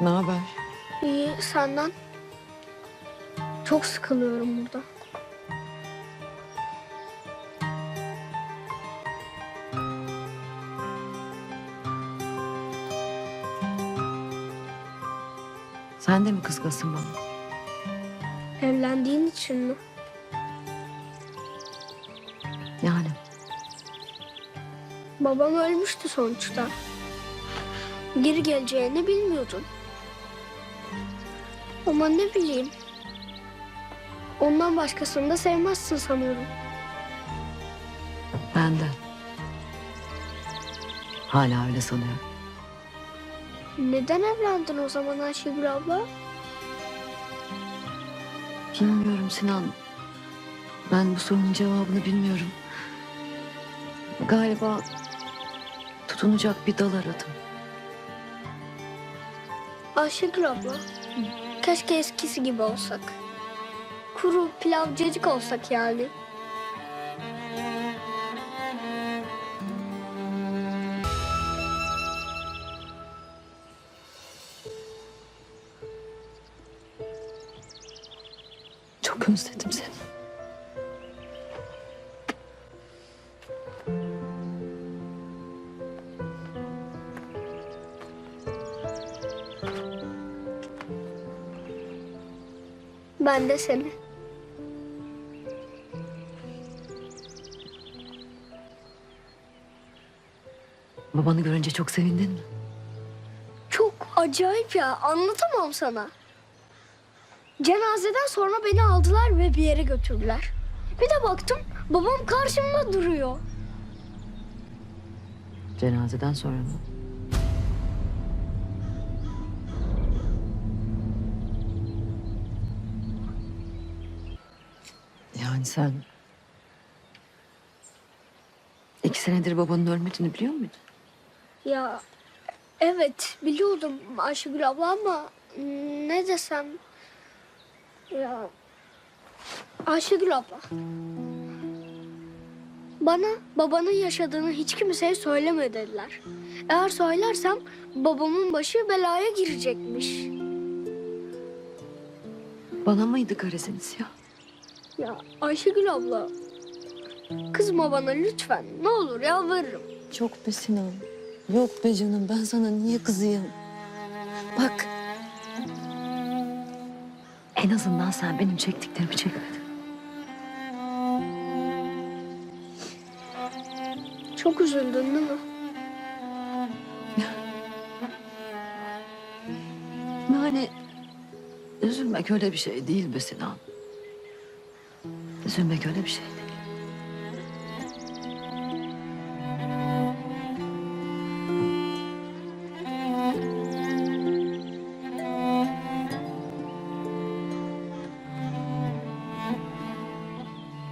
Ne haber? İyi senden. Çok sıkılıyorum burada. Sen de mi kızgasın bana? Evlendiğin için mi? Yani Babam ölmüştü sonuçta. Geri geleceğini bilmiyordun. Ama ne bileyim. Ondan başkasını da sevmezsin sanıyorum. ben de. Hala öyle sanıyorum. Neden evlendin o zaman Ayşegül abla? Bilmiyorum Sinan. Ben bu sorunun cevabını bilmiyorum. Galiba tutunacak bir dal aradım. Ayşegül abla. Keşke eskisi gibi olsak. Kuru pilavcacık olsak yani. Çok özledim seni. Ben de seni. Babanı görünce çok sevindin mi? Çok acayip ya. Anlatamam sana. Cenazeden sonra beni aldılar ve bir yere götürdüler. Bir de baktım babam karşımda duruyor. Cenazeden sonra mı? Yani sen... iki senedir babanın ölmediğini biliyor muydun? Ya evet biliyordum Ayşegül abla ama ne desem ya Ayşegül abla bana babanın yaşadığını hiç kimseye söyleme dediler. Eğer söylersem babamın başı belaya girecekmiş. Bana mıydı garaziniz ya? Ya Ayşegül abla kızma bana lütfen ne olur yalvarırım. Çok be Sinan. Yok be canım ben sana niye kızayım? Bak. En azından sen benim çektiklerimi çekmedin. Çok üzüldün değil mi? Yani üzülmek öyle bir şey değil be Sinan. Üzülmek öyle bir şey.